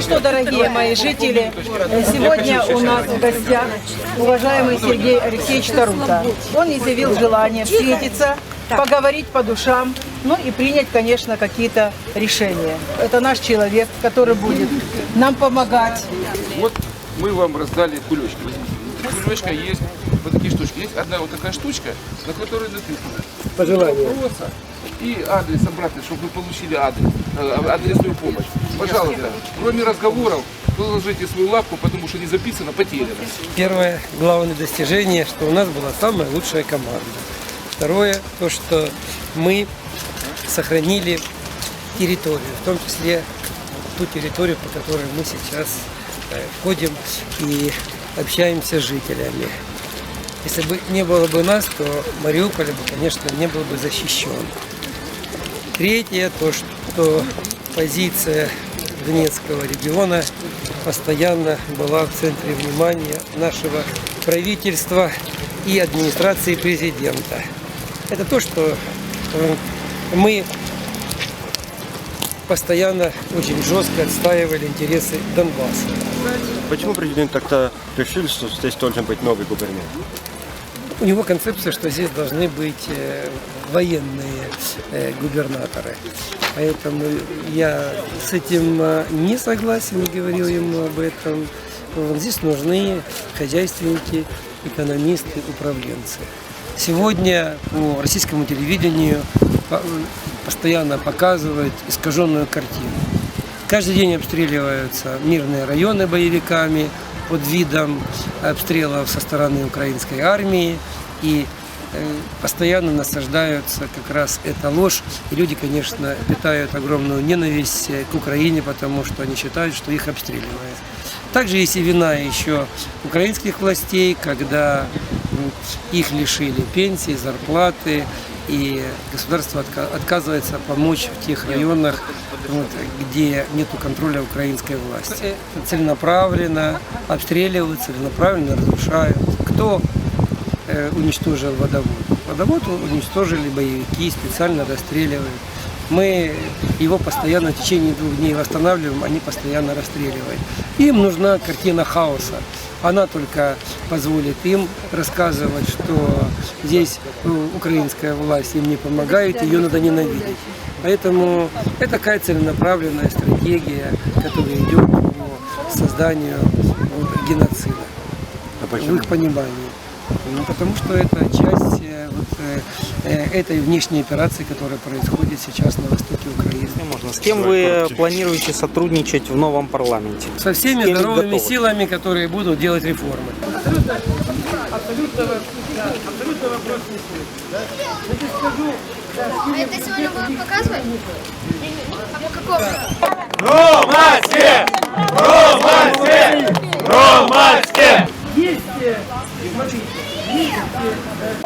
что, дорогие мои жители, сегодня у нас в гостях уважаемый Сергей Алексеевич Тарута. Он изъявил желание встретиться, поговорить по душам, ну и принять, конечно, какие-то решения. Это наш человек, который будет нам помогать. Вот мы вам раздали кулечки. Кулечка есть, вот такие штучки. Есть одна вот такая штучка, на которой написано Пожелание. вопроса и адрес обратный, чтобы вы получили адрес, э, адресную помощь. Пожалуйста, кроме разговоров, положите свою лапку, потому что не записано, потеряно. Первое главное достижение, что у нас была самая лучшая команда. Второе, то, что мы сохранили территорию, в том числе ту территорию, по которой мы сейчас э, ходим и общаемся с жителями. Если бы не было бы нас, то Мариуполь бы, конечно, не был бы защищен. Третье, то, что позиция Донецкого региона постоянно была в центре внимания нашего правительства и администрации президента. Это то, что э, мы постоянно очень жестко отстаивали интересы Донбасса. Почему президент так-то решил, что здесь должен быть новый губернатор? У него концепция, что здесь должны быть э, военные э, губернаторы. Поэтому я с этим э, не согласен говорил ему об этом. Здесь нужны хозяйственники, экономисты, управленцы. Сегодня по российскому телевидению постоянно показывают искаженную картину. Каждый день обстреливаются мирные районы боевиками под видом обстрелов со стороны украинской армии. И э, постоянно насаждаются как раз эта ложь. И люди, конечно, питают огромную ненависть к Украине, потому что они считают, что их обстреливают. Также есть и вина еще украинских властей, когда их лишили пенсии, зарплаты, и государство отка- отказывается помочь в тех районах, вот, где нет контроля украинской власти. Целенаправленно обстреливают, целенаправленно разрушают. Кто э, уничтожил водовод? Водовод уничтожили боевики, специально расстреливают. Мы его постоянно в течение двух дней восстанавливаем, они постоянно расстреливают. Им нужна картина хаоса. Она только позволит им рассказывать, что здесь э, украинская власть им не помогает, ее надо ненавидеть. Поэтому это такая целенаправленная стратегия, которая идет по созданию вот, геноцида А в их понимании. Ну, потому что это часть э, вот, э, э, этой внешней операции, которая происходит сейчас на востоке Украины. Можно. С кем вы планируете сотрудничать в новом парламенте? Со всеми здоровыми готовы? силами, которые будут делать реформы. А это сегодня будут показывать? А по какому? Громадське! Громадське! Громадське! Yeah.